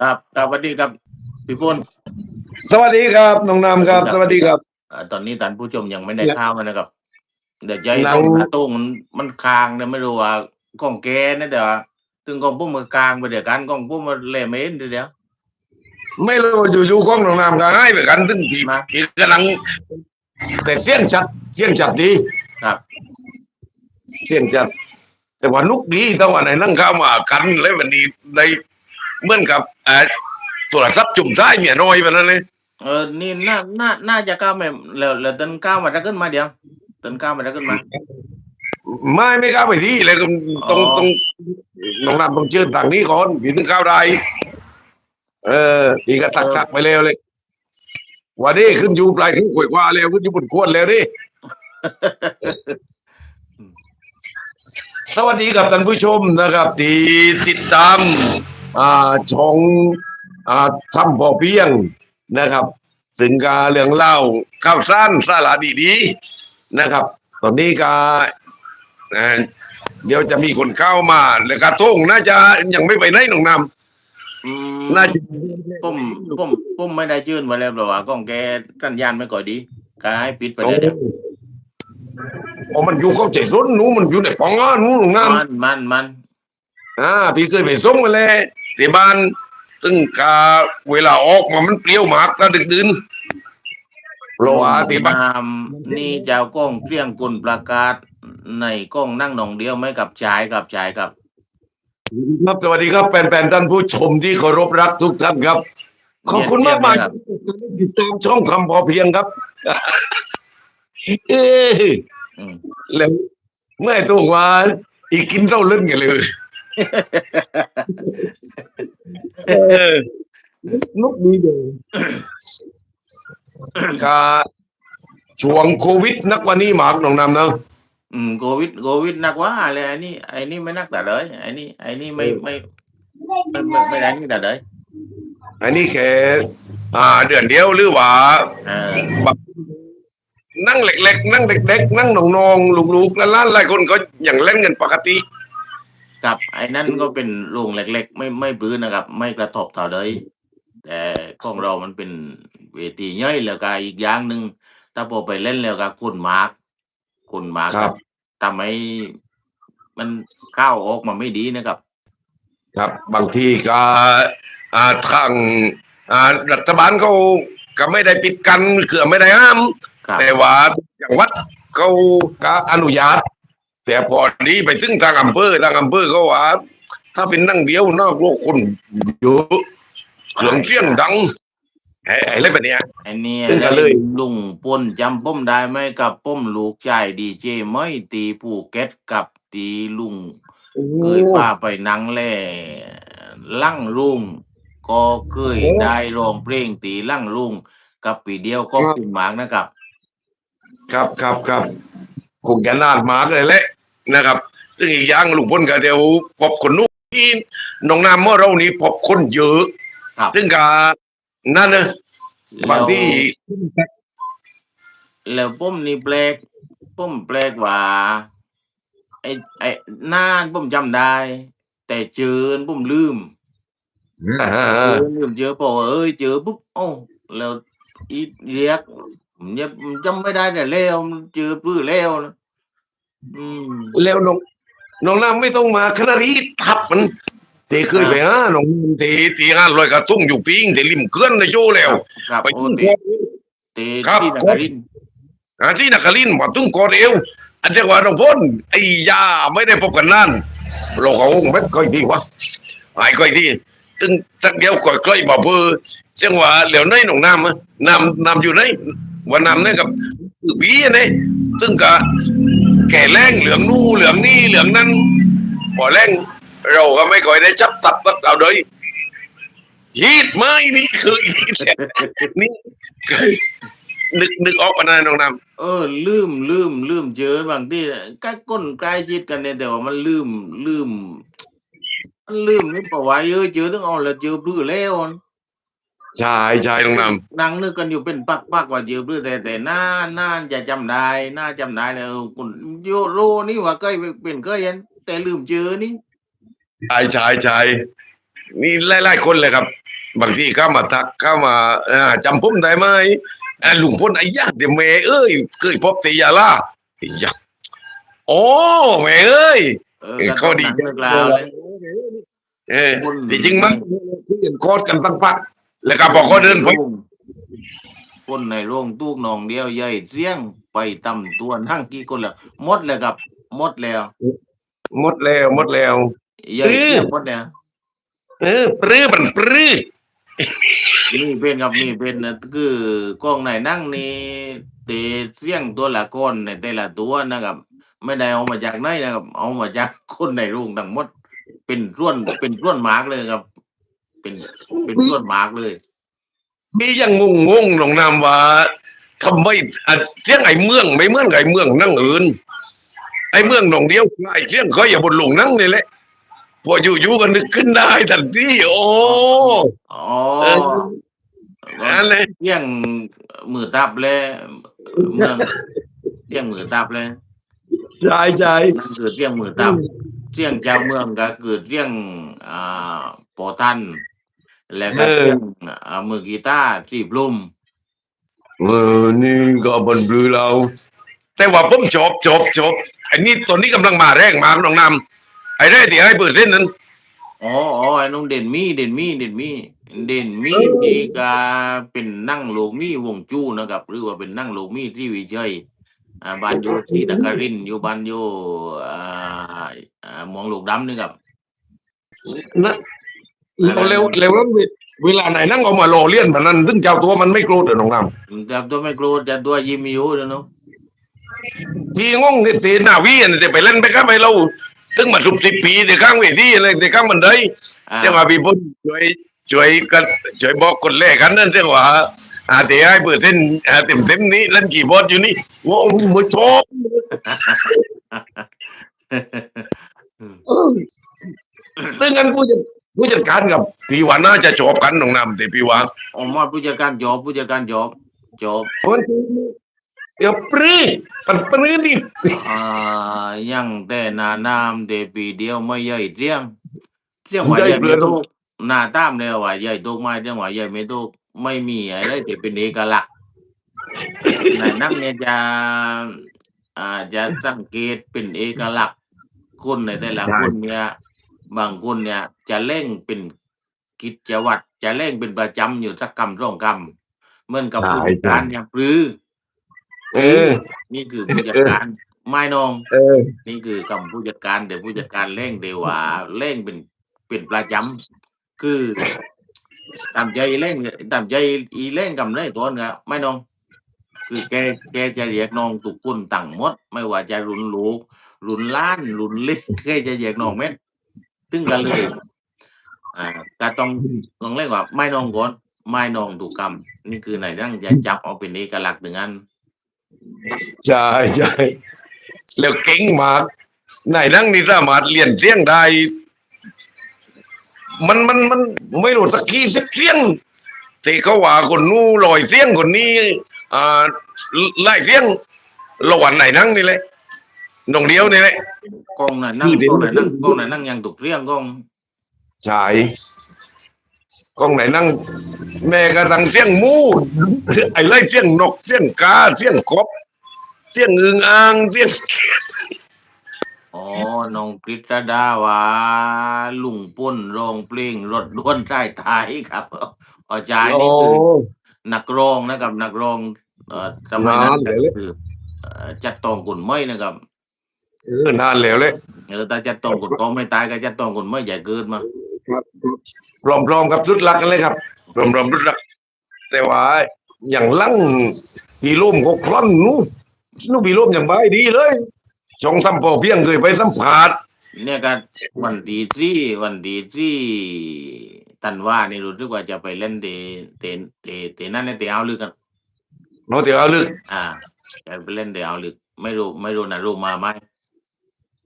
ครับครับสวัสดีครับพี่พลสวัสดีครับน้องนำครับครับ สวัสดีครับอ่าตอนนี้ท่านผู้ชมยังไม่ได้เนี่ยข้าวมานะครับ เดี๋ยวใจหนัต้องงหาตู้มันมันคางเนี่ยไม่รู้ว่าของแกนะแต่ว่าถึงของปุ้มมันกลางไปเดี๋ยวกันของปุ้มมันเละเมนเดี๋ยวไม่รู้อยู่ๆของน้องนำก็ให้ไปกันถึงปีมาปีกำลัง แต่เสี้ยนชัดเสี้ยนชัดดีครับเสี้ยนชัดแต่ว่านุกดีแต่ว่าในนั่งเข้ามากันแล้ววันนี้ได้ เหมือนกับเอ่อโทรศัพท์จุ่มซ้ายเมียน้อยไปนั่นเลยเออนี่น่าน่าน่าจะก้าวมาแล้วแล้วต้นก้าวมาจะขึ้นมาเดี๋ยวต้นก้าวมาจะขึ้นมา ไม่ไม่เข้าไปที่เลยตรงอ๋อตรงน้องนำต้องเชิญทางนี้ก่อนพี่ถึงเข้าได้เออพี่ก็ตักตักไปเร็วเลยวันนี้ขึ้นอยู่ปลายขึ้นกวยกว่าแล้วขึ้นอยู่บนขวดแล้วดิสวัสดีกับท่านผู้ชมนะครับ ที่ติดตามอ่า ช่องอ่าทำพอเพียงนะครับซึ่งกาเรื่องเล่าข่าวสั้นสาระดีๆนะครับ ตอนนี้ก็เอ่อเดี๋ยวจะมีคนเข้ามา แล้วก็ทงน่าจะยังไม่ไปไหนหนองนอืมำน่าจะปุ้มปุ้มปุ้มไม่ได้ชื่นมาแล้วเพราะว่าของแกกันยานไม่ก่อยดีก็ให้ปิดไปเลยเดี๋ยวโอ้มันอยู่เข้าใจสนหนูมันอยู่ในปองอะหนูหนองนำมันมันมัน อ่าพี่เคยไปส่งมาเลยที่บ้าน ซึ่งกาเวลาออกมามันเปรี้ยวมากแล้วดึกดื่นเพราะว่าที่บ้านนนี่เจ้ากล้องเกลี้ยงกุลประกาศในกล้องนั่งหนองเดียวไหม่กับชายกับชายกับ ครับสวัสดีครับแฟนๆท่านผู้ชมที่เคารพรักทุกท่านครับ ขอบคุณมากมายที่ติดตามช่องทำพอเพียงครับ เอ๊ะอืมแล้วเมื่อตัวว่าอีกกินเท่าเล่นกันเลยเออ นุกดีเดียวก็ช่วงโควิดนักวันนี้หมากหนองนำเนาะอืมโควิดโควิดหนักว่าเลยไอ้นี่ไอ้นี่ไม่นักแต่เลยไอ้นี่ไอ้นี่ไม่ไม่ไม่ไม่ไม่ได้นี่แต่เลยอันนี้แค่อ่า เดือนเดียวหรือว่าเออนั่งเล็กๆนั่งเด็กๆนั่งน้องๆลูกๆแล้วหลายคนก็อย่างเล่นกันปกติ กับไอ้นั่นก็เป็นโรงเล็ก ๆ ไม่ไม่ปลื้นนะครับ ไม่กระทบต่อเลย แต่ของเรามันเป็นเวทีย่อยแล้วก็อีกอย่างหนึ่งถ้าพอไปเล่นแล้วก็คุณมาร์กคุณมาร์กครับ ทำให้มันเข้าวออกมาไม่ดีนะครับ ครับ บางทีก็อ่าทางอ่ารัฐบาลเขาก็ไม่ได้ปิดกันเขื่อไม่ได้ห้าม ครับ แต่ว่าอย่างวัดเขาก็อนุญาต แต่พอดีไปถึงทางอำเภอทางอำเภอเขาว่า ถ้าเป็นนั่งเดียวนอกโลกคนเยอะเครื่องเสียงดังไอ้ไอ้อะไรแบบเนี้ยไอ้เนี่ยซึ่งก็เลย ลุงปนจำป้มได้ไหมกับป้มลูกชายดีเจไม่ตีภูเก็ตกับตีลุงเคยป้าไปนังแล่ลั่งลุงก็เคยได้ร้องเพลงตีลั่งลุงกับปีเดียวก็ขึ้นหมากนะครับ ครับครับครับคงจะนานมากเลยแหละ นะครับ ซึ่งอีกอย่างลุงพลก็เดี๋ยวพบคนนู้นที่น้องน้ำเมื่อเรานี้พบคนเยอะ ครับซึ่งก็นั่นนะบางที่แล้วป้มนี่แปลกป้มแปลกว่า ไอ้ไอ้นานป้มจำได้ แต่เจอป้มลืมอ่าเออลืมเจอพอเอ้ยเจอปุ๊บโอ้แล้วอีเรียกผมยังจำไม่ได้แต่แล้วเจอปื้อแล้วนะอืม แล้วน้องน้องน้ำไม่ต้องมาขนาดนี้ทับมันตีเคยไปฮะน้องตีตีงานลอยกระทุ่งอยู่ปิงตีริมเกลือนในโยแล้วครับไปโอ้ทุ่งเตคอเตครับที่นครินทร์อาที่นักลินมาทุ่งกอดเอวอันจังหวะน้องพลไอ้ยาไม่ได้พบกันนั่นเราเขาไม่ค่อยดีวะไอ้ค่อยดีตึงสักเดียวก่อยใกล้มาเพื่อจังหวะเหลียวในหนองน้ำอะน้ำน้ำอยู่ไหนว่าน้ำเนี่ยกับผีอัน นี้ตึงกะแก่แรงเหลืองนู่เหลืองนี่เหลืองนั้นพอแรงเราก็ไม่ค่อยได้จับตับตับเอาเลยฮีดไหมนี่คือฮีดนี่คือนึกนึกออกมาได้น้องนำเออ ลืมลืมลืมเจอบางที่ใกล้ก้นใกล้ชิดกันเนี่ยแต่ว่ามันลืมลืมมันลืมนี่ปะวะเยออเจอถึงเอาแล้วเจอปื้อแล้ว ใช่ใช่น้องน้ำนั่งนึกกันอยู่เป็นปักปักๆว่าเจอปื้อแต่แต่น่าน่าจะจำได้น่าจำได้แล้วคุณโยโรนี่ว่าเคยเป็นเคยเห็นแต่ลืมเจอนี่ใช่ใช่ใช่นี่หลายๆคนเลยครับ บางทีเข้ามาทักเข้ามาอ่าจำผมได้ไหมอ่าลุงพลไอ้ยาเดี๋ยวแม่เอ้ยเคยพบตียาล่าไอ้ยาโอ้แม่เอ้ย เออเออก็เขาดี หนังเลิกแล้วเลย เออที่จริงมันคุยกันโคตรกันตั้งพัก แล้วก็พอเขาเดินไปคนในโรงตู้หนองเดียวใหญ่เสียงไปตำตัวนั่งกี่คนแล้วหมดเลยครับหมดแล้วหมดแล้วหมดแล้วใหญ่เสียงหมดแล้วเออปรื้อมันปรื้อนี่เป็นครับนี่เป็นนะคือกล้องไหนนั่งนี่เตะเสียงตัวละก้อนในแต่ละตัวนะครับ ไม่ได้เอามาจากไหนนะครับ เอามาจากคนในโรงทั้งหมด เป็นร่วนเป็นร่วนหมากเลยครับ เป็นเป็นร่วนหมากเลย มียังงงงงๆลงนามว่าทำไมอะเสียงไอ้เมือง ไม่เหมือนกับไอ้เมืองนั่งอื่นไอ้เมืองหนองเดียวไอ้เสียงเขาอย่าบนหลงนั่งนี่แหละพออยู่ๆก็นึกขึ้นได้ทันทีโอ้อ๋อเออนั่นเลยเสียงมือตับเลยเมืองเสียงมือตับเลยใช่ใช่นั่นคือเสียงมือตับเสียงเจ้าเมืองก็คือเสียงอ่าปอตัน แล้วก็เสียงอ่ามือกีตาร์ที่บลุมเออนี่ก็บนบลือเรา แต่ว่าผมจบจบจบไอ้นี่ตอนนี้กำลังมาแรงมากน้องนำไอ้ได้ที่ให้เปอร์เซ็นต์นั้น อ๋ออ๋อไอ้นุ่งเด่นมีเด่นมีเด่นมีเด่นมีเออนี่ก็เป็นนั่งโลกมีวงจู้นะครับ หรือว่าเป็นนั่งโลกมีที่วิจัยอ่าบ้านอยู่ที่นครินทร์อยู่บ้านอยู่อ่าอ่าหมองหลกดำนี่ครับนะ เราเร็วเร็วแล้วเวลาไหนนั่งเอามาโลเลียนแบบนั้น ซึ่งเจ้าตัวมันไม่โกรธเหรอน้องนำแต่ตัวไม่โกรธแต่ตัวยิ้มอยู่นะเนาะทีงงที่สีหน้าวีนจะไปเล่นไปข้างไปเราถึงมาสุบสิบปีที่ข้างเวทีอะไรที่ข้างบันไดอ่าเจ้าว่าพี่พุ่นช่วยช่วยกันช่วยบอกคนแรกกันนั่นเจ้าว่าอาเดี๋ยวให้เปอร์เซ็นต์อ่าเต็มเต็มๆนี้เล่นกี่บอลอยู่นี่โอ้โหมือชอบซึ่งกันผู้จัด ผู้จัดการกับพี่ว่าน่าจะจบกันน้องนำแต่พี่ว่าออกมาผู้จัดการจอบผู้จัดการจอบจอบมันเดี๋ยวปรี้มันปรี้ดิอ่ายังแต่หนานามเดปีเดียวไม่ใหญ่เรียงเรียงว่าใหญ่ไม่ถูกหน้าตามแล้วว่าใหญ่ถูกไหมเรียงว่าใหญ่ไม่ถูกไม่มีอะไรที่เป็นเอกลักษณ์ในนั่งเนี่ยจะอ่าจะสังเกตเป็นเอกลักษณ์คนในแต่ละคนเนี่ย บางคนเนี่ย จะเล่งเป็นกิจวัตรจะเล่งเป็นประจำอยู่สักกรรมสองกรรมเหมือนกับผู้จัดการอย่างปรือเออ นี่คือผู้จัดการไม่นอง เออ นี่คือคำผู้จัดการแต่ผู้จัดการเร่งเดียวว่าเร่งเป็นเป็นประจำคือตามใจเร่งตามใจอีเร่งกำไรก่อนครับไม่น้อง คือแกแกจะเรียกน้องทุกคนต่างหมด ไม่ว่าจะรุนลูกรุนล้านรุนเล็กแกจะเรียกน้องเม็ด ตึงกันเลยอ่าก็ต้องต้องเรียกว่า ไม่น้องก่อนไม่น้องถูกกรรม นี่คือไหนนั่งจะจับเอาเป็นเอกลักษณ์ถึงอันใช่ใช่แล้วเก่งมากไหนนั่งนี่สามารถเรียนเสียงได้ มันมันมันไม่รู้สักกี่สิบเสียงที่เขาว่าคนนู้ลอยเสียงคนนี้อ่าไล่เสียงระหว่างไหนนั่งนี่แหละน้องเดียวนี่แหละกองไหนนั่งคือเดี๋กยวองไหนนั่งกองไหนนั่งยังถูกเรียงกองใช่กล้องไหนนั่ง แม่กระดังเสียงหมูไอ้ไล่เสียงนกเสียงกาเสียงกบเสียงอึงอ่างเสียงอ๋อน้องกฤษดาว่าลุงป้นร้องเพลงรถด้วนใต้ท้ายครับอาจารย์นี่คือนักร้องนะครับ นักร้องเอ่อสมัยนั้นก็คือเอ่อจัดตองกุนไม่นะครับ เออนานแล้วเลยเออแต่จัดตองกุนก็ไม่ตายก็จัดตองกุนไม่ใหญ่เกินมาพร้อมๆกับชุดลักกันเลยครับพร้อมๆชุดลัก แต่ว่าอย่างลั่งพีร่มก็คลั่นนู้นู้พีร่มอย่างใบดีเลยจองทำพอเพียงเคยไปสัมผัสเนี่ยก็วันดีที่วันดีที่ตันว่านี่รู้สึกว่าจะไปเล่นเตเตเตเตนั่นในเตเอาลึกกันเนาะเดี๋ยวเอาลึก อ่าจะไปเล่นเตเอาลึก ไม่รู้ไม่รู้นะรู้มาไหม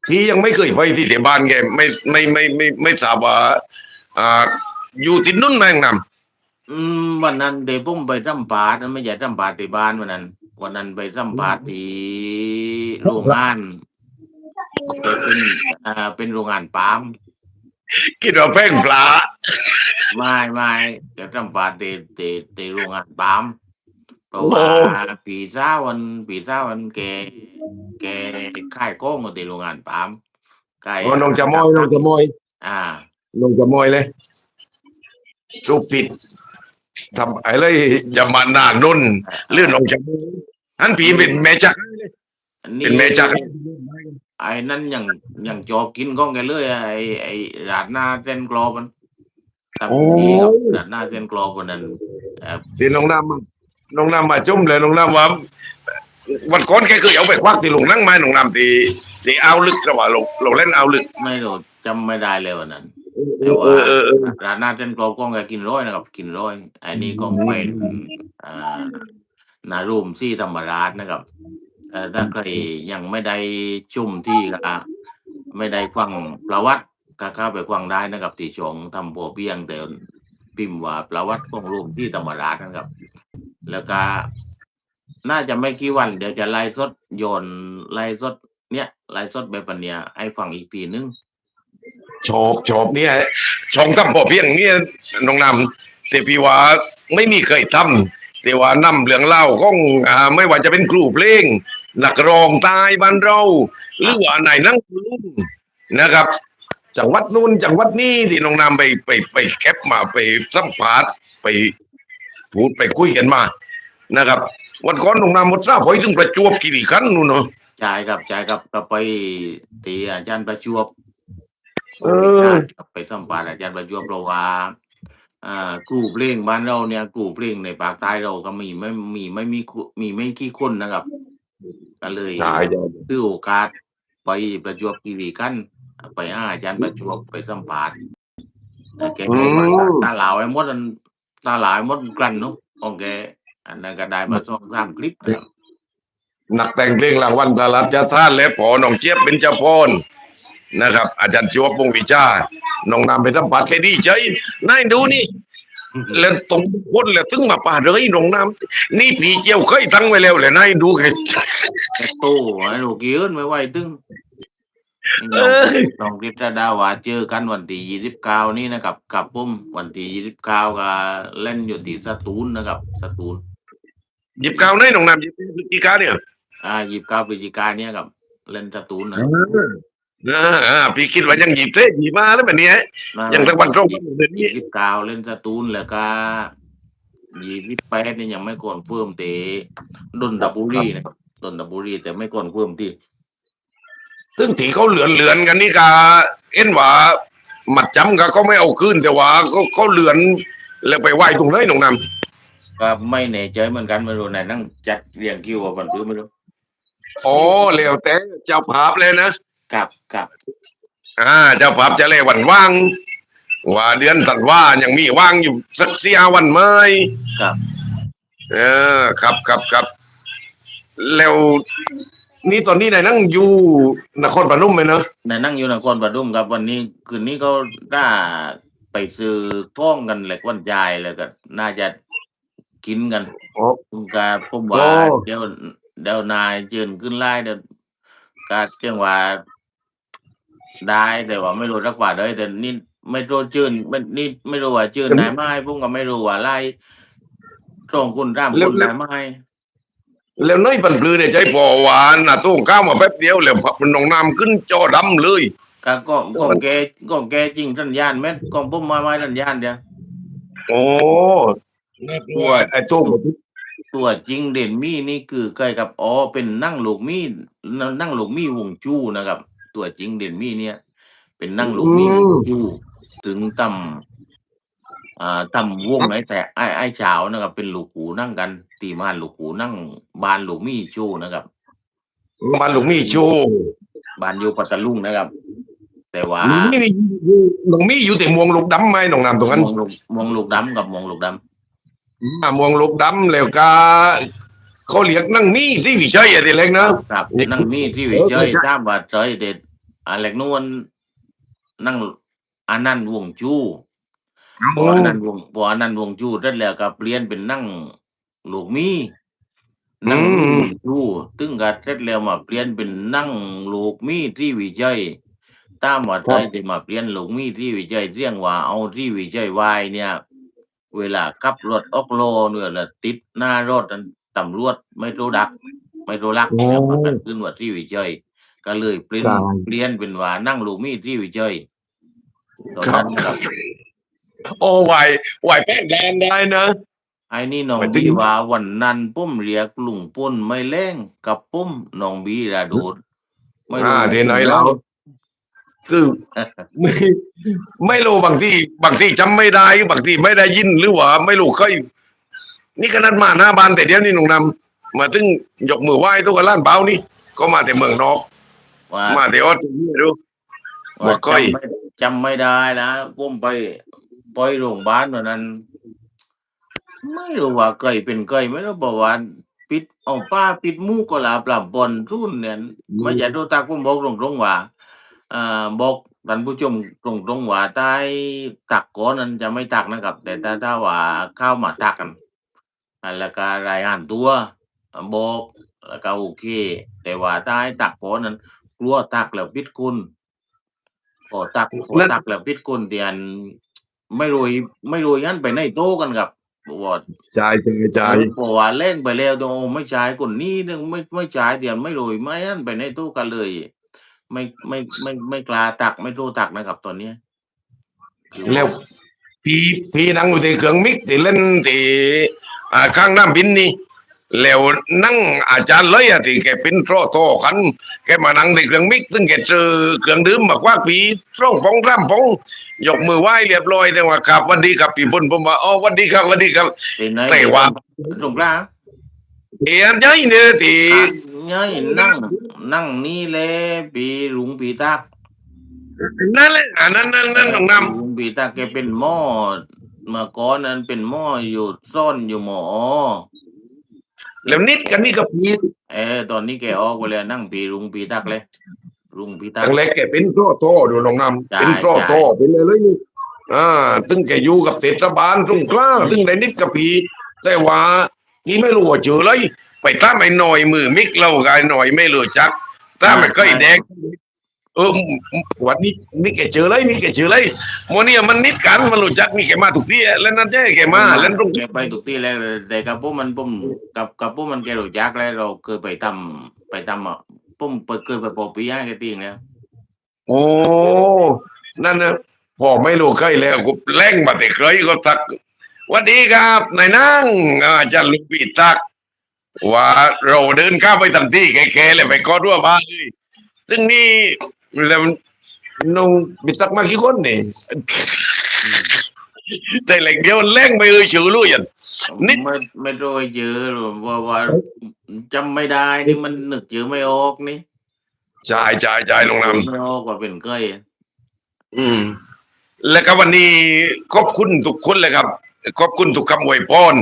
พี่ยังไม่เคยไปที่เทบ้านแกไม่ไม่ไม่ไม่ไม่ทราบว่าอ่าอยู่ติดนุ่นแมงนำอืมวันนั้นเดี๋ยวผมไปสัมภาษณ์ไม่ใช่สัมภาษณ์ที่บ้านวันนั้น วันนั้นไปสัมภาษณ์ที่โรงงานแต่เป็นอ่าเป็นโรงงานปาล์มคิดว่าแป้งปลา ไม่ไม่จะทำปาเตเตเตโรงงานปั๊ม เพราะว่าปีเช้าวันปีเช้าวันแกแกค่ายโก้งกับเตโรงงานปั๊มค่ายอ๋อน้องจะมอยน้องจะมอยอ่าน้องจะมอยเลยจูปิดทำไอ้เลยอย่ามาหน้านุ่นเลื่อนน้องจะมอยอันผีเป็นแม่จักรอันนี้เป็นแม่จักรไอ้นั่นยังยังจอบกินก้องแกเลยไอ้ไอ้ราดหน้าเส้นกรอบมันกับดีครับราดหน้าเส้นกรอบคนนั้นเอ่อที่น้องน้ำมา น้องน้ำมาจุ่มเลยน้องน้ำว่าวันก่อนแกเคยเอาไปควักที่ลงนั่งไม้น้องน้ำที่ที่เอาลึกระหว่าลงลงเล่นเอาลึก ไม่รู้จำไม่ได้เลยวันนั้นเออเออเออเออร้านหน้าเส้นกรอบก้องแกกินร้อยนะครับ กินร้อยไอ้นี่ก้องเป็นอ่านารูมซี่ธรรมราชนะครับเอ่อถ้าใครยังไม่ได้ชุ่มที่ก็ไม่ได้ฟังประวัติก็เข้าไปฟังได้นะครับที่ชงทำโพเพียงแต่พิมพ์ว่าประวัติของรูมที่ธรรมราชนะครับ แล้วก็น่าจะไม่กี่วัน เดี๋ยวจะไล่สดโยนไล่สด เนี่ยไล่สดแบบปันเนี้ยให้ฟังอีกทีนึงชอบชอบเนี่ยช่องทำพอเพียงเนี่ยน้องนำแต่พี่ว่าไม่มีเคยทำแต่ว่านำเรื่องเล่าของอ่าไม่ว่าจะเป็นครูเพลงนักร้องตายบ้านเรา หรือว่าไหนนั่งรุ่นนะครับจังหวัดนู้นจังหวัดนี้ที่น้องนำไปไปไปแคปมาไปสัมภาษณ์ไป พูดไปคุยกันมานะครับ วันก่อนน้องนำหมดทราบพอยถึงประจวบคีรีขันธ์นู่นเนาะจ่ายกับจ่ายกับก็ไปตีอาจารย์ประจวบเออครับไปสัมภาษณ์อาจารย์ประจวบเราว่าอ่าครูเพลงบ้านเราเนี่ยครูเพลงในภาคใต้เราก็มีไม่มีไม่มีครูมีไม่กี่คนนะครับก็เลยใช่ซื้อโอกาสไปประจวบคีรีขันธ์ไปหาอาจารย์ประจวบไปสัมภาษณ์แต่แกก็ว่าตาหลาวไอ้มดอัน ตาหลาวไอ้มดกลั้นเนาะของแกอันนั้นก็ได้มาสองสามคลิปนะครับนักแต่งเพลงรางวัลประหลัดจท่านและปอน้องเจี๊ยบเป็นจพรนะครับ อาจารย์จวบวงวิชาน้องนำไปทำปัดแค่ดีใจนายดูนี่แล้วตรงพ้นแล้วถึงมาป่าเลยน้องน้ำนี่ผีเจียวเคยตั้งไว้แล้วแหละนายดูแค่ไอ้ตู้ไอ้ลูกยืนไม่ไหวตึง เออน้องกฤษดาว่าเจอกันวันที่ยี่สิบเก้านี่นะครับกับปุ้มวันที่ยี่สิบเก้าก็เล่นอยู่ที่สตูลนะครับสตูลหยิบกาวในน้องน้ำหยิบพฤศจิกาเนี่ยอ่ายี่สิบเก้าพฤศจิกายนเนี่ยครับ เล่นสตูลนะอ่าอ่าพี่คิดว่ายังหยิบเท่หยิบมาแล้วแบบเนี้ยยังตะวันตรงเดี๋ยวนี้ ยี่สิบเก้าเล่นสตูลแล้วก็ยี่สิบแปดนี่ยังไม่ก่อนเฟิร์มเตะดนตบุรีนะครับดนตบุรีแต่ไม่ก่อนเฟิร์มที่ ซึ่งที่เขาเหลือนเหลือนๆกันนี่กาเอ็นว่าหมัดจำก็เขาไม่เอาคืนแต่ว่าเขาเขาเหลือนแล้วไปไหว้ตรงไหนน้องน้ำก็ไม่แน่ใจเหมือนกันไม่รู้ไหนนั่งจัดเรียงคิวว่าบันทึกไม่รู้อ๋อแล้วแต่เจ้าภาพเลยนะกับกับอ่าเจ้าภาพจะเลยวันว่าง ว่าเดือนธันวายังมีว่างอยู่สักสี่ห้าวันไหมกับ เออครับครับครับแล้ว นี่ตอนนี้นายนั่งอยู่นครปฐมไหมเนอะในนั่งอยู่นครปฐมครับ วันนี้คืนนี้เขาได้ไปซื้อท้องกันแหละวันยายเลยก็น่าจะกินกันอ๋อคุณกาผมว่าโอ้เดี๋ยวเดี๋ยวนายเจิญขึ้นไล่เดี๋ยวกาเจ้งว่าได้แต่ว่าไม่รู้รักว่าเลยแต่นี่ไม่รู้เจิญไม่นี่ไม่รู้ว่าเจิญนายไม้ผมก็ไม่รู้ว่าไล่ตรงคุณร่ามคุณนายไม้ แล้วน้อยปันปลือเนี่ยใจพอหวานน่ะตู้ข้าวมาแป๊บเดียวแล้วมันนองน้ำขึ้นจอดำเลยก็ก็ก็แกก็แกจริงสัญญาณแม่ก็ผมมาไม้สัญญาณเดียวโอ้น่ากลัวไอ้ตู้ตัวจริงเด่นมี่นี่คือใกล้กับอ๋อเป็นนั่งลูกมี่นั่งลูกมี่วงจู้นะครับ ตัวจริงเด่นมี่เนี่ย เป็นนั่งลูกมี่วงจู้ถึงต่ำอ่าต่ำวงไหนแต่ไอ้ไอ้เช้านะครับ เป็นลูกหูนั่งกัน ตีมานลูกหูนั่งบานลูกมี่จู้นะครับมันหลวงมีชูบานอยู่ปัตตาลุงนะครับ แต่ว่านี่หลวงมีอยู่แต่มวงลูกดำไหมน้องน้ำตรงนั้นมองลูกมองลูกดำกับมองลูกดำอ่ามวงลูกดำแล้วก็เขาเรียกนั่งมีสิวิชัยอะไรเล็กนะครับนี่นั่งมีที่วิเออเจยใช่ตามว่าเจยเด็ดอะไรนวลนั่งอันนั้นต์วงจู้พออันนั้นต์วงพออันนั้นต์วงจู้นั่นแหละก็เปลี่ยนเป็นนั่ง ลูกมีนั่งมีวงจู้ตึงก็เสร็จแล้วมาเปลี่ยนเป็นนั่งลูกมีที่วิเจยตามว่าครัใจบที่มาเปลี่ยนลูกมีที่วิจัยเรียงว่าเอาที่วิจัยวายเนี่ย เวลาขับรถออกโลเนี่ยละติดหน้ารถนั้นตำรวจไม่รู้ดัก ไม่รู้ลักเนี่ยมันกันขึ้นว่าที่วิจัยก็เลยเปลี่ยนใช่เปลี่ยนเป็นว่านั่งลูกมีที่วิจัยตอนครันั้บนครับโอ้ไหวไหวแป้งแดนได้นะ ไอ้นี่น้องหมายถึงบีว่าวันนั้นปุ้มเรียกลุงปุ้นไม่เล่งกับปุ้มน้องบีระโดดไม่รู้อ่าที่ไหนแล้วคือไม่ไม่รู้บางที่บางที่จำไม่ได้บางที่ไม่ได้ยินหรือว่า ไม่รู้เคยนี่ขนาดมาหน้าบ้านแต่เดียวนี่หนุ่งนำมาถึงยกมือไหว้ตัวกันล้านเบานี่ ก็มาแต่เมืองนอกว่ามาแต่ออสเตรเลียดูว่าบ่ค่อยจำไม่จำไม่ได้นะปุ้มไปไปโรงพยาบาลวันนั้น ไม่รู้ว่าเคยเป็นเคยไม่รู้บอกว่าปิดเอาป้าปิดมูกก็ลาปรับบอลรุ่นเนี่ยไม่อยากดูตาปุ้มบอกตรงๆว่าอ่าบอกท่านผู้ชมตรงๆว่าใต้ตักก้อนนั้นจะไม่ตักนะครับ แต่ถ้าถ้าว่าเข้ามาตักกันอ่าแล้วก็รายงานตัวบอกแล้วก็โอเค แต่ว่าถ้าให้ตักก่อนนั้นกลัวตักแล้วพิดคุณพอตักพอนั่นตักแล้วพิดคุณเดียนไม่รวยไม่รวยงั้นไปในโต๊ะกันครับ วอดจ่ายจ่ายจ่ายเพราะว่าเล่งไปแล้วโอ้ไม่จ่ายคนนี้นึงไม่ไม่จ่ายเดียนไม่รวยไม่งั้นไปในโต๊ะกันเลย ไม่ไม่ไม่ไม่กล้าตักไม่รู้ตักนะครับ ตอนเนี้ยคือว่าแล้วพี่พี่นั่งอยู่ที่เครื่องมิกที่เล่นที่อ่าข้างน้ำบินนี่ แล้วนั่งอาจารย์เลยอะที่แกเป็นโตโตกัน แกมานั่งในเครื่องมิกซึ่งแกเจอเครื่องดื่มบอกว่าปีร่องฟองร่ำฟองยกมือไหว้เรียบร้อยแต่ว่าครับวันดีครับพี่บุญผมว่าอ๋อวันดีครับวันดีครับเป็นไหนแต่ว่าตรงกลางเอียนยัยเนี่ยที่ง่ายนั่ง นั่งนี่เลยปีลุงปีตักนั่นแหละอันนั้นนั่นนั่นน้องนลุงปีตักแกเป็นหม้อเมื่อก่อนนั้นเป็นหม้ออยู่ซ่อนอยู่หมอำ แล้วนิดกันนี่กับพี่เออตอนนี้แกออกไปแล้วนั่งปีลุงปีตักเลยลุงปีตักตั้งแรกแกเป็นโตโตดูน้องนำใช่เป็นโตโตเป็นเลยเลยนี่อ่าตึงแกอยู่กับเทศบาลตรงกลางตึงได้นิดกับพี่แต่ว่านี่ไม่รู้ว่าเจอเลยไปตามไอ้หน่อยมือมิกเรากับไอ้หน่อยไม่รู้จักตามไอ้ก้อยแดง เออวันนี้นี่แกเจอเลยนี่แกเจอเลยโมเนี่ยมันนิดกันมันรู้จักนี่แกมาถูกที่แล้วนั่นใช่แกมาแล้วตรงแกไปทุกที่แล้วแต่กับพวกมันปุ่มกับกับพวกมันแกรู้จักแล้วเราเคยไปทำไปทำอะปุ่มเปิดเคยไปปอปีย่าแกตีงแล้วโอ้นั่นนะพอไม่รู้ใครแล้วกูแรงมาแต่เคยก็ทักหวันดีครับนายนั่งอาจารย์ลุงปีตัก ว่าเราเดินข้ามไปทันที่แกๆเลยไปกอดว่าบ้านเลยซึ่งนี่ แล้วน้องปีตักมากี่คนนี่แต่เหล็กเดียวแรงไปเอ่ยชื่อรู้ยันนิด ไม่ไม่รู้เจอหรือว่าว่าจำไม่ได้นี่มันนึกเจอไม่ออกนี่จ่ายจ่ายจ่ายลงน้ำไม่ออกว่าเป็นเคย อืม แล้วก็วันนี้ขอบคุณทุกคนเลยครับ ขอบคุณทุกคำอวยพร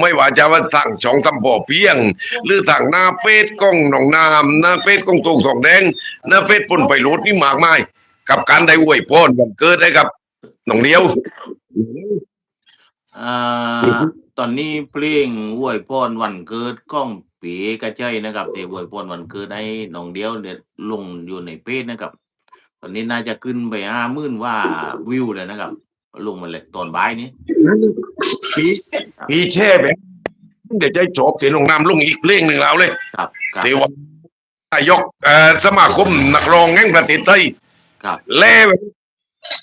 ไม่ว่าจะว่าทางช่องทำบ่อเพียง หรือทางหน้าเฟซกล้องหนองนามหน้าเฟซกล้องตรงทองแดงหน้าเฟซปนไปรูดนี่มากมายกับการได้อวยพรวันเกิดให้ครับหนองเดียวอ่าตอนนี้เพลงอวยพรวันเกิดกล้องปีกระเจยนะครับแต่อวยพรวันเกิดให้น้องเดียวเนี่ยลงอยู่ในเพจนะครับ ตอนนี้น่าจะขึ้นไปห้าหมื่นว่าวิวเลยนะครับ ลงมาเลยตอนบ่ายนี้ปีปีแช่แบบเดี๋ยวจะจบเสียงลงน้ำลงอีกเพลงหนึ่งแล้วเลยครับครับเทว่านายกเอ่อสมาคมนักร้องแห่งประเทศไทยครับแล่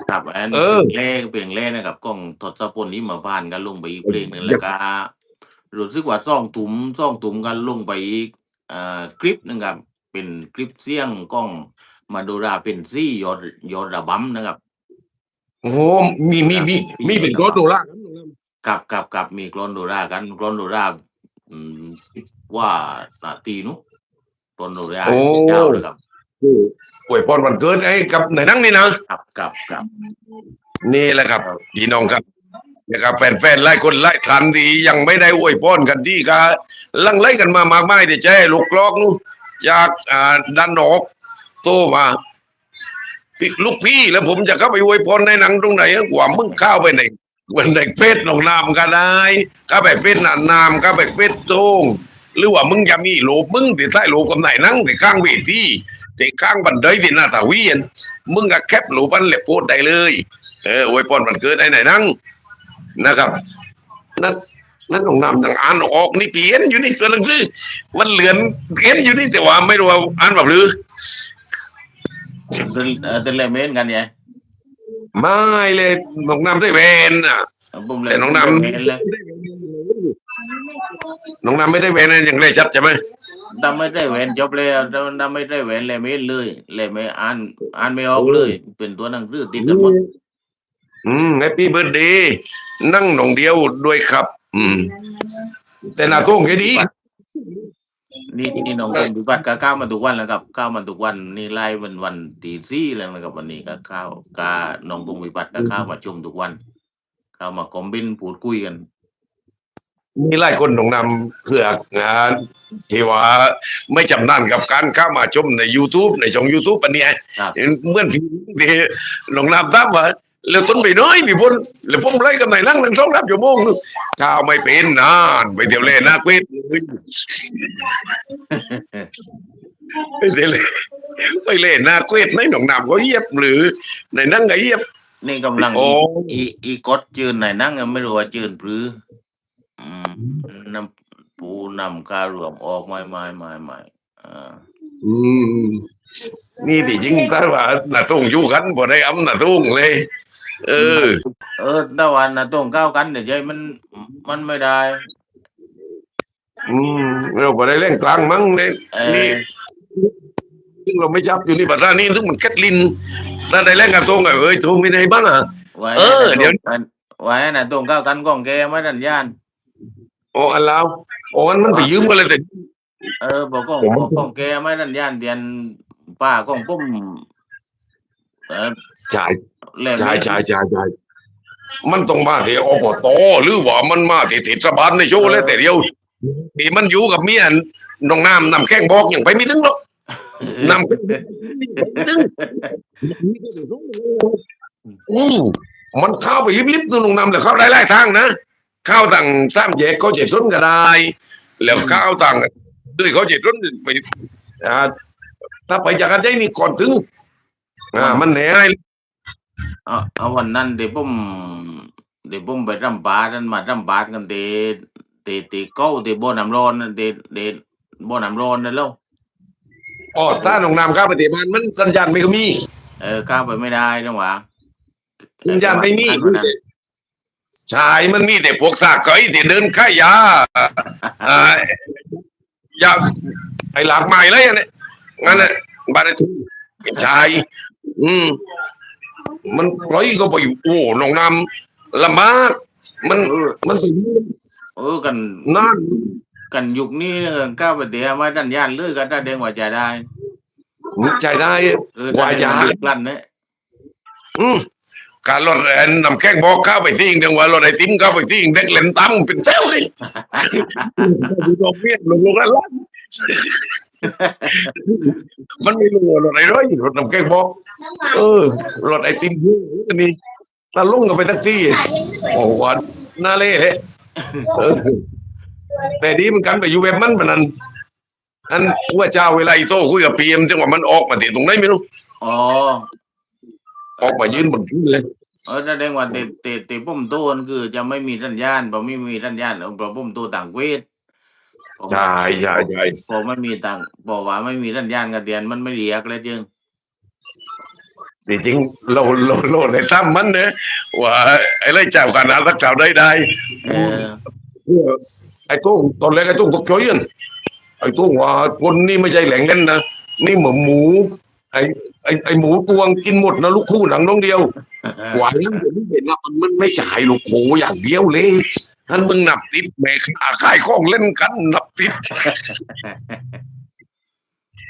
ครับอันเออเพลงแรกเพลงแรกนะครับกล้องทศพลนี้มาผ่านกันลงไปอีกเพลงหนึ่งแล้วก็รู้สึกว่าซ่องถุมซ่องถุมกันลงไปอีกอ่าคลิปหนึงครับเป็นคลิปเสียงกล้องมาดูราเป็นซี่ยอดยอดระบำนะครับ โอ้โหมีมีมีมีเป็นรถโดรากับกับกับมีกลอนโดรากันกลอนโดราอืมว่านาตีนุกลอนโดราโอ้เจ้าเลยครับอวยพรวันเกิดให้กับไหนนั่งนี่นะกับกับกับนี่แหละครับพี่น้องครับนะครับแฟนๆไล่คนไล่ทันที่ยังไม่ได้อวยพรกันที่ก็ลังไล่กันมามากมายเดี๋ยวจะให้ลูกลอกนู้นจากอ่าด้านนอกโตมาพี่ ลูกพี่แล้วผมจะเข้าไปอวยพรในหนังตรงไหนอะกว่ามึงเข้าไปในวันในเฟซหนองนามก็ได้เข้าไปเฟซหนานนามเข้าไปเฟซโจงหรือว่ามึงจะมีโลบมึงติดใต้โลบกับไหนนั่งติดข้างเวทีที่ข้างบันไดที่หน้าตาวีนมึงก็แคปหลูปันเลยโพสต์ได้เลยเอออวยพรวันเกิดไอ้ไหนนั่งนะครับ นั่นนั่นของนำต่างอ่านออกนี่เขียนอยู่นี่ตัวหนังสือมันเหลือนเขียนอยู่นี่แต่ว่าไม่รู้ว่าอ่านแบบหรือ เตเลเมนกันไงไม่เลยน้องนำได้แวนอะผมเลยแต่น้องนเมนเลยำน้องนำไม่ได้แวนอย่างไรชัดใช่ไหมทำไม่ได้แหวนจบเลยทำไม่ได้แหวนเลยเมนเลยเลยไม่อ่านอ่านไม่ออกเลยเป็นตัวหนังสือติดกันหมดอืมแฮปปี้เบิร์ดเดย์นั่งหนองเดียวด้วยครับ อืม แต่หน้าโต้งแค่นี้ นี่นี่น้องเป็นวิบัติก็ก้าวมาทุกวันแล้วครับก้าวมาทุกวันนี่ไล่วันวันตีสี่แล้วนะครับวันนี้ก็ก้าวกาน้องพงวิบัติก็เข้ามาชมทุกวัน เข้ามาคอมเมนต์พูดคุยกันมีหลายคนหนองนำเผือกนะที่ว่าไม่จำนานกับการเข้ามาชมใน YouTube ในช่อง YouTube ปันเนี้ยครับเหมื่อนพี่ที่หนองนำทราบว่า แล้วต้นไปน้อยพี่พนแล้วผมไล่กับไหนนั่งนั่งท้องรับชั่วโมงนึงข้าวไม่เป็นนานไปเที่ยวเล่นนาเกวดไปเที่ยวเล่นไปเล่นนาเกวดในหนองนำก็เยียบหรือในนั่งก็เยียบนี่กำลังโอ้อีอีอีกดจืนไหนนั่งยังไม่รู้ว่าจืนหรืออืมนำปูนำการรวมออกไม่ไม่ไม่ไม่อ่าอืมนี่ที่จริงถ้าว่าหน้าตุ้งอยู่กันบ่ได้อำหน้าตุ้งเลย เออ เออถ้าวันนะต้องก้าวกันเดี๋ยวใจมัน มันไม่ได้ อืมเราบ่ได้เล่นกลางมั้งเลยเอนี่ซึ่งเราไม่จับอยู่นี่ปัตตานีซึ่งมันแคทลินถ้าได้เล่นกับตุ้งก็เอ้ยตุ้งไม่ได้บ้างอะ ไว้เออเดี๋ยว ไว้นะต้องก้าวกันก้องแกไม่ดันย่าน โอ้อันลาวโอ้อันมันไปยืมกันเลยแต่ เออบอกก้องบอกก้องแกไม่ดันย่านเดียนป้าก้องกุ้ม เออจ่ายแหลมจ่ายจ่ายจ่ายจ่ายมันต้องมาที่อบตหรือว่ามันมาที่เทศบาลในโชว์เลยแต่เดียวที่มันอยู่กับเมียน้องน้ำน้ำแข้งบอกอย่างไปไม่ถึงหรอกน้ำอืมมันเข้าไปลิบๆนู่นลงนำแล้วเข้าได้หลายทางนะเข้าต่างสร้างแยกเขาเจ็ดส้นก็ได้ แล้วเข้าต่างด้วยเขาเจ็ดส้นไปอ่าถ้าไปจากกันได้นี่ก่อนถึง อ่ามันแหน่เอาเอาวันนั้นเดี๋ยวผมเดี๋ยวผมไปรำบาดนั่นมารำบาดกันเดเดเดเก้าเดบ่อน้ำร้อนนั่นเดเดบ่อน้ำร้อนนั่นแล้วอ๋อถ้าลงนำเข้าไปฏิบัติมันสัญญาณไม่มี เออเข้าไปไม่ได้จังหวะสัญญาณไม่มีวันนั้นใช่มันมีแต่พวกสากเกยที่เดินค่ายยาอ่ายาไอ้หลากใหม่เลยอันเนี่ยงั้นน่ะบาดทุใช่ อืม มันปล่อยก็ไปโอ้ลงน้ำลำบากมันเออมันสูงเออกันนั่นกันยุคนี้เนี่ยก้าวไปเดี๋ยวไม่ดันยานเลยก็ได้เด้งว่าจะได้ใจได้เออว่าได้อย่าเด้งกลั่นเนี่ยอืมการรถแอนนำแข้งบอกเข้าไปทิ้งเดียวว่ารถไอติมเข้าไปทิ้งเด็กเล่นตั้มเป็นเซลล์นี่ดูดอกเบี้ยลงลงแล้วล้าน มันไม่รู้ว่ารถไอ้ร้อยรถนำแข้งบอกเออรถไอติมพูอันนี้ตาลุ่งกันไปแท็กซี่โอ้โหวันน่าเละเฮ้เออแต่ดีเหมือนกันไปอยู่แบบมันมันนั้นอันว่าเจ้าเวลาอีโต้คุยกับพีเอ็มจังหวะมันออกมาที่ตรงไหนไม่รู้อ๋อออกมายืนบนพื้นเลยเออแสดงว่าเตเตเตปุ่มตู้นคือจะไม่มีสัญญาณพอไม่มีสัญญาณพอปุ่มตู้ต่างเวท ใช่ใช่ใช่พอไม่มีต่างบอกว่าไม่มีสัญญาณกระเดียนมันไม่เรียกเลยจึงจริงๆเราเราเราในตั้มมันเนี่ยว่าไอ้ไรเจ้าขนาดรักเจ้าได้ได้เออไอ้ตุ้งตอนแรกไอ้ตุ้งก็ช่วยกันไอ้ตุ้งว่าคนนี่ไม่ใช่แหล่งเล่นนะนี่เหมือนหมู ไอ้ไอ้ไอ้หมูตวงกินหมดนะลูกคู่หนังน้องเดียวกว่านั้นเดี๋ยวนี้เห็นว่ามันมันไม่จ่ายลูกโขอย่างเดียวเลย ท่านมึงนับติดแม่ขาขายของเล่นกัน นับติด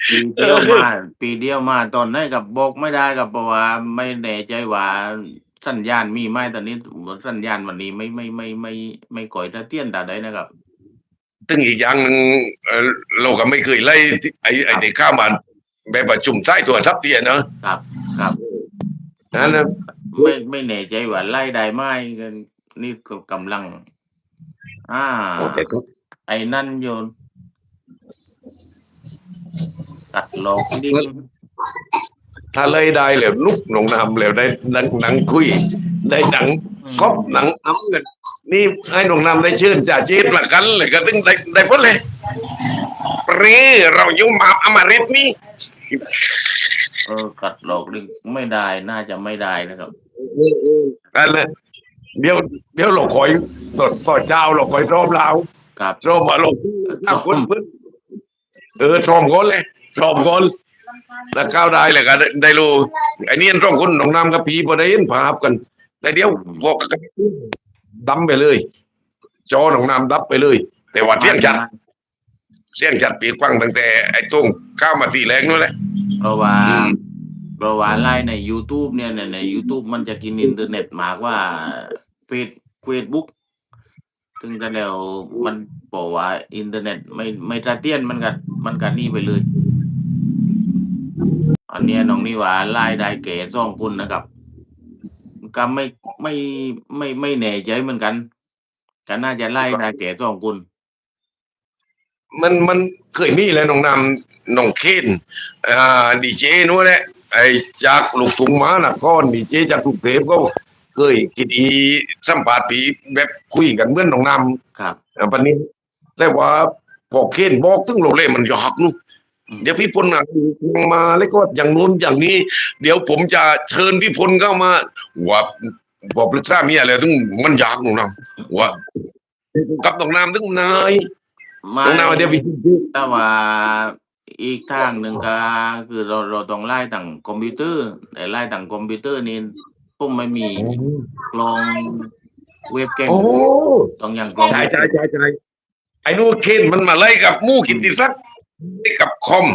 ปีเดียวมาปีเดียวมาตอนนั้นกับบอกไม่ได้กับเพราะว่าไม่แน่ใจว่าสัญญาณมีไหมตอนนี้สัญญาณวันนี้ไม่ไม่ไม่ไม่ไม่ก่อยตะเตี้ยนตาใดนะครับตึงอีกอย่างหนึ่งเอ่อเราก็ไม่เคยไล่ที่ไอ้ไอ้ที่ข้ามาแบบประชุมใต้ตัวทับเตียเนาะครับครับนั่นนะ ไม่ไม่แน่ใจว่าไล่ได้ไหมกันนี่ก็กำลัง อ่าโอ้แต่ก็ไอ้นั่นโยนตัดหลอกดิ้งถ้าเลยได้แล้วลุกหนองน้ำแล้วได้หนังหนังคุย ได้หนังก๊อปหนังอ้ำกันนี่ให้หนองน้ำได้เชิญจ่าเจตละกันเลยก็ตึงได้ได้พ้นเลยเรเรายุ่งมาอมฤตนี่เออกัดหลอกนี่ไม่ได้น่าจะไม่ได้นะครับนั่นแหละ เดี๋ยวเดี๋ยวเราคอยสดสดเจ้าเราคอยรอบเรากับชอบมาลงน้าคนเพิ่นเออชมคนเลยชมคนแล้วก้าวได้เลยก็ได้ได้รู้ไอ้นี่สองคนหนองน้ำกับผีพอได้เห็นภาพกันแต่เดี๋ยวพวกกันดำไปเลย จอหนองน้ำดับไปเลย แต่ว่าเที่ยงจัดเที่ยงจัดปีกฟังตั้งแต่ไอ้ตุ้งข้าวมาสีแรงนั่นแหละเพราะว่าอืมเพราะว่าไล่ใน YouTube เนี่ยในใน YouTube มันจะกินอินเทอร์เน็ตมากกว่า เฟซเฟซบุ๊กถึงแต่แล้วมันบอกว่า อินเทอร์เน็ตไม่ไม่ตะเตียนมันกัดมันกัดนี่ไปเลย อันเนี้ยน้องนี่ว่าไล่ได้เก๋ซ่องคุณนะครับก็ไม่ไม่ไม่ไม่แน่ใจเหมือนกันก็น่าจะไล่ได้เก๋ซ่องคุณ มันมันเคยมีแล้วน้องนำน้องเคนอ่าดีเจนู้นแหละไอ้จากลูกทุ่งม้านะก้อนดีเจจากกรุงเทพก็ เคยกินอีสัมภาษณ์ปีแบบคุยกันเหมื่อนน้องนำครับอ่าปันนี้แต่ว่าพอเคนบอกถึงโรงเล่มันยากนู่นอืม เดี๋ยวพี่พลอะมาแล้วก็อย่างนู้นอย่างนี้ เดี๋ยวผมจะเชิญพี่พลเข้ามาว่าพอปรึกษาเมียแล้วถึงมันยากน้องนำว่ากับน้องนำถึงนายไม่น้องนำเดี๋ยวพี่ แต่ว่าอีกทางหนึ่งก็คือเราเราต้องไล่ต่างคอมพิวเตอร์แต่ไล่ต่างคอมพิวเตอร์นี่ ผมไม่มีกลองเว็บแกมโอ้ต้องอย่างกลอง ใช่ใช่ใช่ใช่ไอ้นู่นเคนมันมาไล่กับหมู่กิตติศักดิ์ไล่กับคอม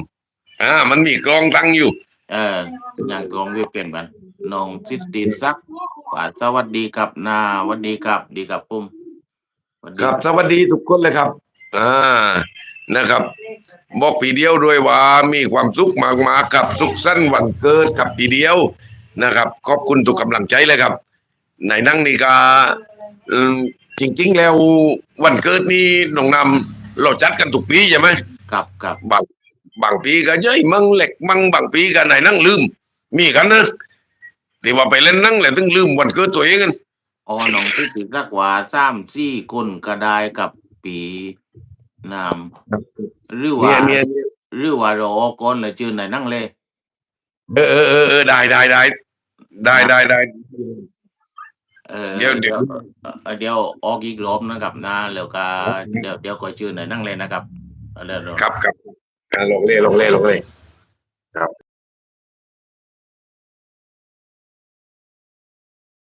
อ่า มันมีกลองตั้งอยู่ เอออย่างกลองเว็บแกมกันน้องซิสตินซักว่าสวัสดีครับนาสวัสดีครับ ดีครับผมสวัสดีครับ สวัสดีทุกคนเลยครับ อ่า นะครับ บอกปีเดียวด้วยว่ามีความสุขมากมากับสุขสั้นต์วันเกิดกับปีเดียว นะครับ ขอบคุณทุกกำลังใจเลยครับในนั่งนี่ก็อืมจริง ๆ แล้ววันเกิดนี่น้องนำเราจัดกันทุกปีใช่ไหมครับครับบางบางปีก็ย่อยมั่งเหล็กมั่งบางปีก็ไหนนั่งลืม มีกันนะที่ว่าไปเล่นนั่งแหละถึงลืมวันเกิดตัวเองกันอ๋อน้องซิสตินซักว่าสามสี่คนก็ได้กับปีนามหรือว่าเนี่ยเนี่ยเนี่ยหรือว่าเราออกก่อนเลยจืนไหนนั่งเลย เออเออเออเออได้ได้ได้ได้ได้ได้ เออเดี๋ยวเดี๋ยว เอ่อเดี๋ยวออกอีกรอบนะครับนะแล้วก็เดี๋ยวเดี๋ยวก็จืนไหนนั่งเลยนะครับแล้วเดี๋ยว ครับครับอ่าลงเล่ลงเล่ลงเล่